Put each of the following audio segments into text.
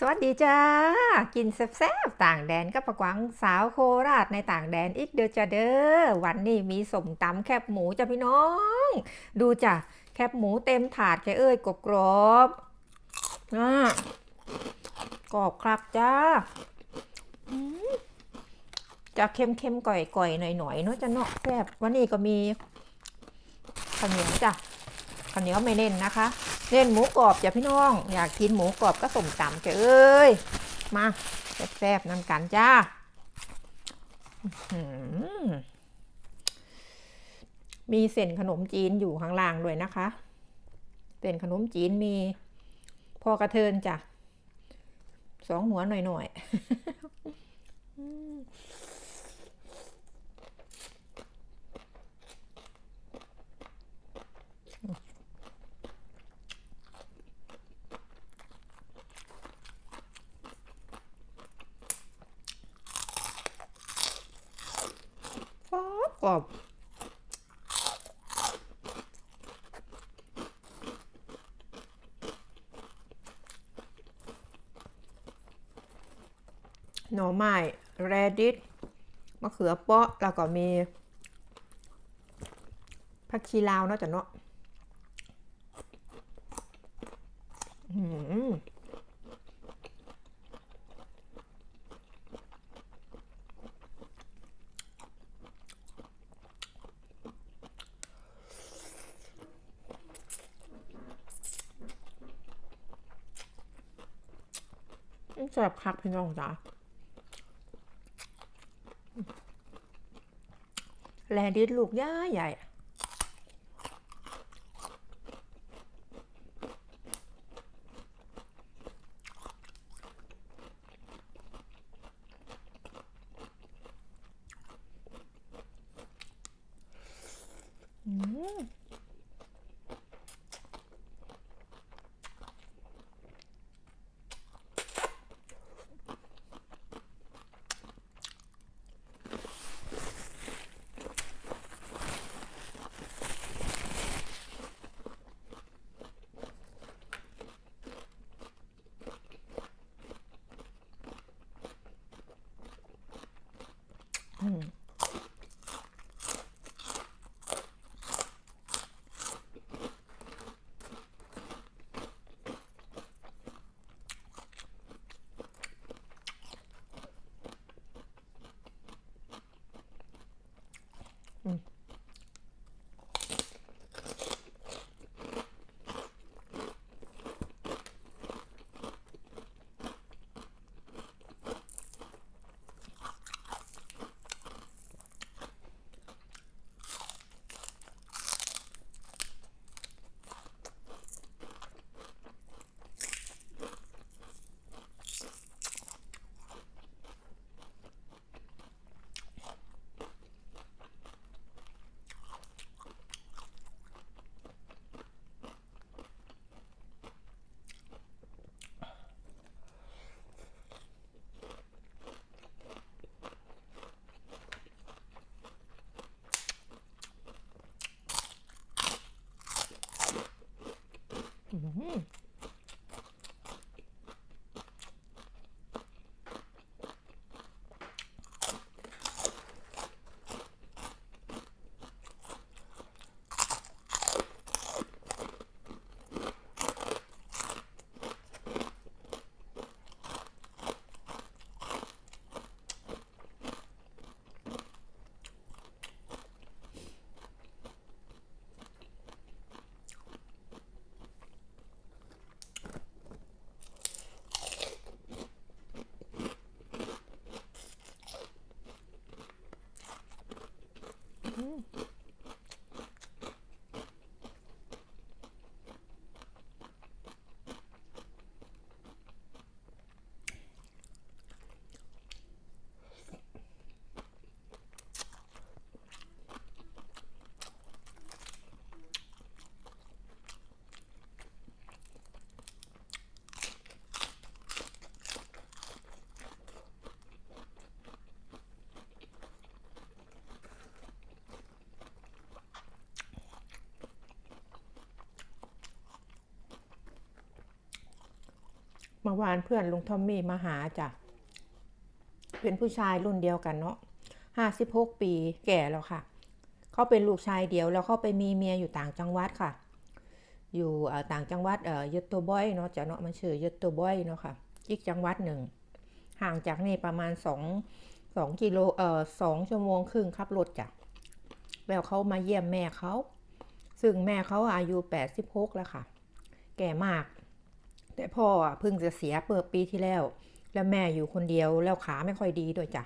สวัสดีจ้า กินแซ่บๆต่างแดนกับประกวังสาวโคราชในต่างแดนอีกเด้อจ้าเด้อวันนี้มีสมตำแคบหมูจ้ะพี่น้อง ดูจ้ะแคบหมูเต็มถาดแกเอ้ยกรอบๆอ่ากรอบคลักจ้าจะเค็มๆก่อยๆหน่อยๆเนาะจะเนาะแซ่บวันนี้ก็มีข้าวเหนียวจ้ะข้าวเหนียวไม่เน้นนะคะ เล่นหมูกรอบจ้ะพี่น้อง อยากกินหมูกรอบก็ส่งต่ำจ้ะเอ้ย มาแซ่บๆนั่นกันจ้ามีเส้นขนมจีนอยู่ข้างล่างด้วยนะคะ เส้นขนมจีนมีพอกระเทินจ้ะสองหัวหน่อยๆ อืมก รอบหน่อไม้แรดิสมะเขือเปาะแล้วก็มีผักชีลาวเนาะจ้ะเนาะอื้อหือ แบบคักพี่น้องจ้ะแลดิสลูกย่าใหญ่ 嗯。 มื่อวานเพื่อนลุงทอมมี่มาหาจ้ะเป็นผู้ชายรุ่นเดียวกันเนาะห้าสิบหกปีแก่แล้วค่ะ เขาเป็นลูกชายเดียวแล้วเขาไปมีเมียอยู่ต่างจังหวัดค่ะ อยู่อ่อต่างจังหวัดเอ่อยศโตบอยเนาะจ้ะเนาะมันชื่อยศโตบอยเนาะค่ะอีกจังหวัดหนึ่ง ห่างจากนี่ประมาณสองสองกิโลเอ่อสองชั่วโมงครึ่งขับรถจ้ะแล้วเขามาเยี่ยมแม่เขา ซึ่งแม่เขาอายุ86แล้วค่ะ แก่มาก แต่พ่อเพิ่งจะเสียเปิดปีที่แล้ว แล้วแม่อยู่คนเดียวแล้วขาไม่ค่อยดีด้วยจ้ะ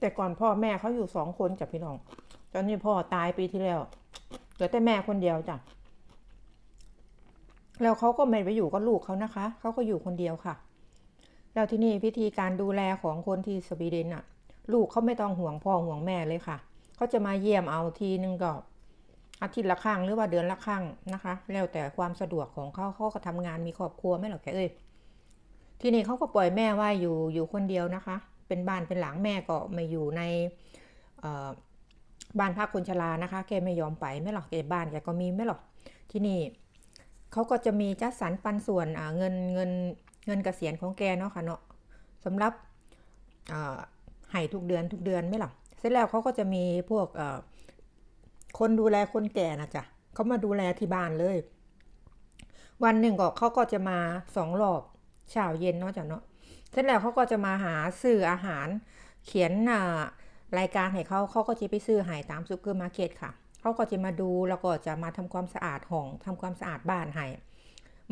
แต่ก่อนพ่อแม่เขาอยู่สองคนจ้ะพี่น้อง ตอนนี้พ่อตายปีที่แล้วเหลือแต่แม่คนเดียวจ้ะ แล้วเขาก็ไม่ไปอยู่กับลูกเขานะคะ เขาก็อยู่คนเดียวค่ะ แล้วที่นี่พิธีการดูแลของคนที่สวีเดนอะลูกเขาไม่ต้องห่วงพ่อห่วงแม่เลยค่ะ เขาจะมาเยี่ยมเอาทีนึงก็อาทิตย์ละครั้งหรือว่าเดือนละครั้งนะคะ แล้วแต่ความสะดวกของเขาเขาก็ทำงานมีครอบครัวไม่หรอกแกเอ้ยที่นี่เขาก็ปล่อยแม่ไว่าอยู่อยู่คนเดียวนะคะ เป็นบ้านเป็นหลังแม่ก็ม่อยู่ในบ้านพักคนชรานะคะ แกไม่ยอมไปไม่หรอกแกบ้านแกก็มีไม่หรอกที่นี่เขาก็จะมีจัดสรรปันส่วนเงินเงินเงินเกษียณของแกเนาะค่ะเนาะสำหรับอ่าให้ทุกเดือนทุกเดือนไม่หรอกเสร็จแล้วเขาก็จะมีพวกคนดูแลคนแก่นะจ๊ะเขามาดูแลที่บ้านเลย วันหนึ่งก็เขาก็จะมาสองรอบเช้าเย็นเนาะจ้ะเนาะ เสร็จแล้วเขาก็จะมาหาซื้ออาหาร เขียนรายการให้เขาเขาก็จะไปซื้อหายตามซูเปอร์มาร์เก็ตค่ะเขาก็จะมาดูแล้วก็จะมาทำความสะอาดห้องทำความสะอาดบ้านให้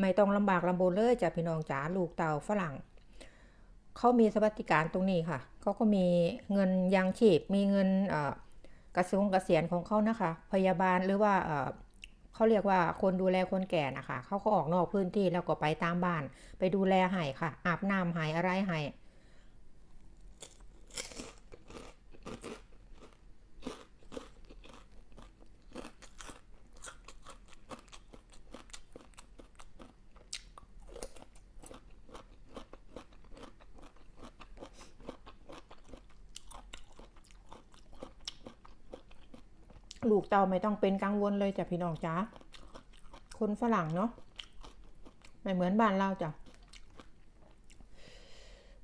ไม่ต้องลำบากลำบนเลยจ้ะพี่น้องจ๋าลูกเต่าฝรั่งเขามีสวัสดิการตรงนี้ค่ะเขาก็มีเงินยังชีพมีเงินกระทรวงเกษียณของเขานะคะ พยาบาลหรือว่า เขาเรียกว่าคนดูแลคนแก่นะคะเขาก็ออกนอกพื้นที่แล้วก็ไปตามบ้าน ไปดูแลให้ค่ะ อาบน้ำให้อะไรให้ ลูกเต่าไม่ต้องเป็นกังวลเลยจ้ะพี่น้องจ้าคนฝรั่งเนาะไม่เหมือนบ้านเราจ้ะ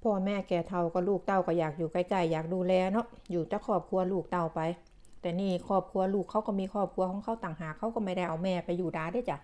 พ่อแม่แก่เฒ่าก็ลูกเต่าก็อยากอยู่ใกล้ๆอยากดูแลเนาะอยู่จะครอบครัวลูกเต่าไป แต่นี่ครอบครัวลูกเขาก็มีครอบครัวของเขาต่างหากเขาก็ไม่ได้เอาแม่ไปอยู่ดาได้จ้ะ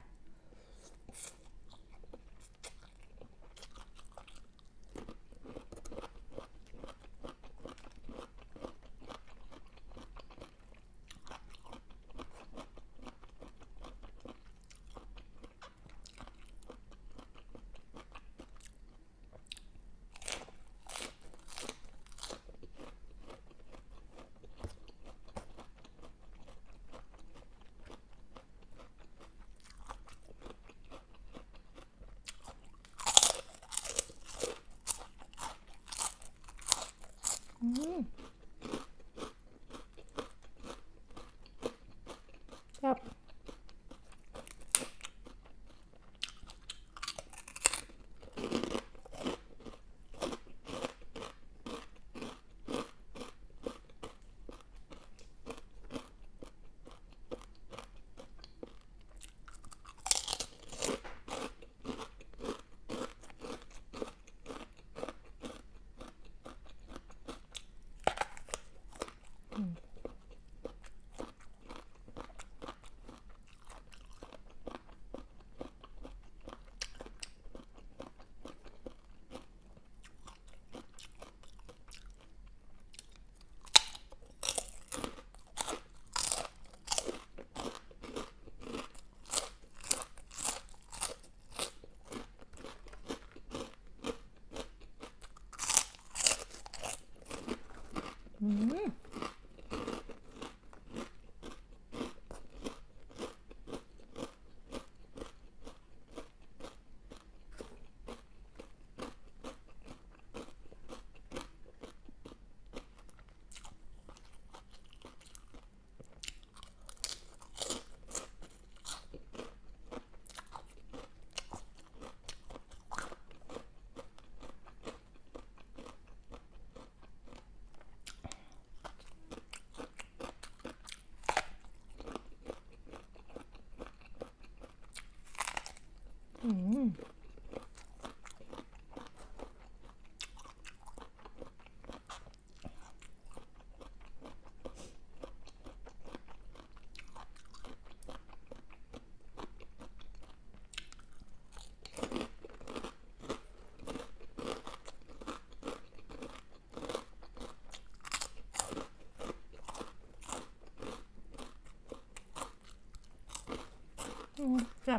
ครับ อื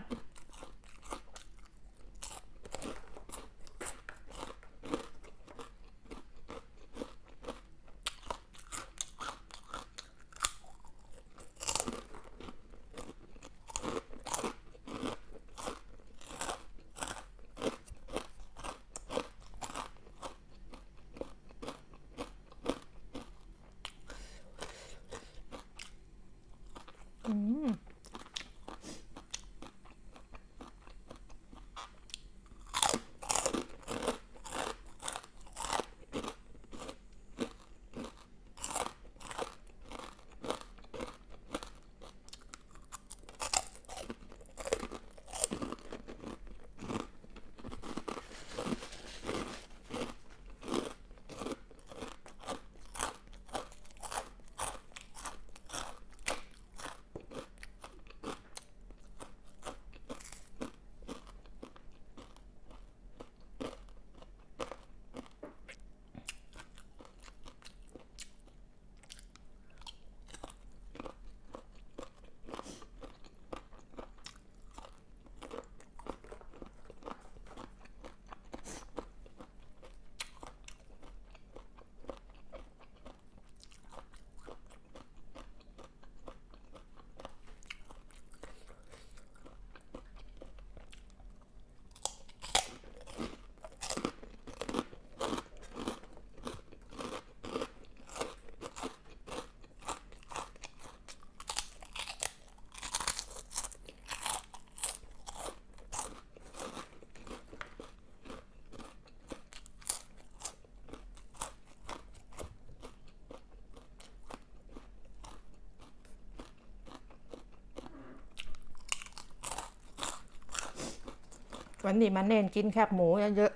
วันนี้มาเน้นกินแคบหมูเยอะ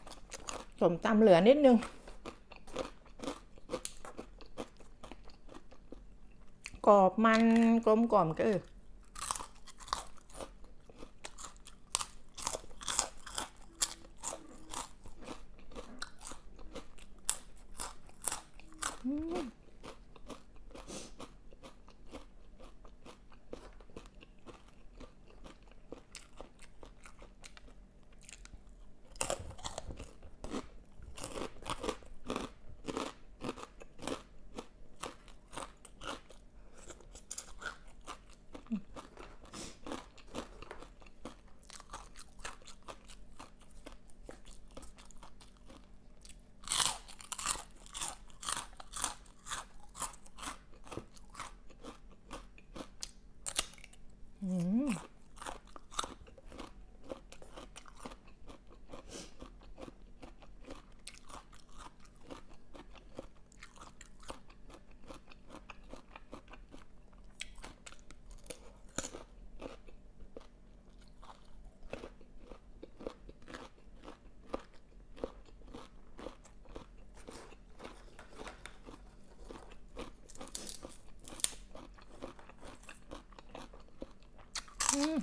ๆสมตำเหลือนิดนึง กรอบมันกลมกล่อมก็เอออืม อืม อืม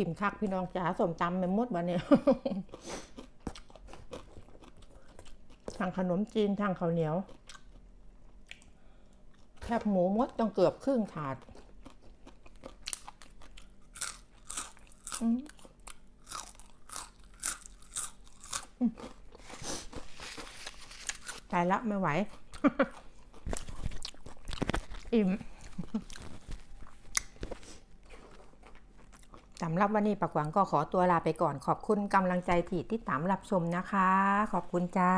อิ่มคักพี่น้องจ๋าสมตำไปหมดวันนี้ทางขนมจีนทางข้าวเหนียวแคบหมูมดต้องเกือบครึ่งถาดตายละไม่ไหว อิ่ม สำหรับวันนี้ปักหวังก็ขอตัวลาไปก่อนขอบคุณกำลังใจที่ติดตามรับชมนะคะ ขอบคุณจ้า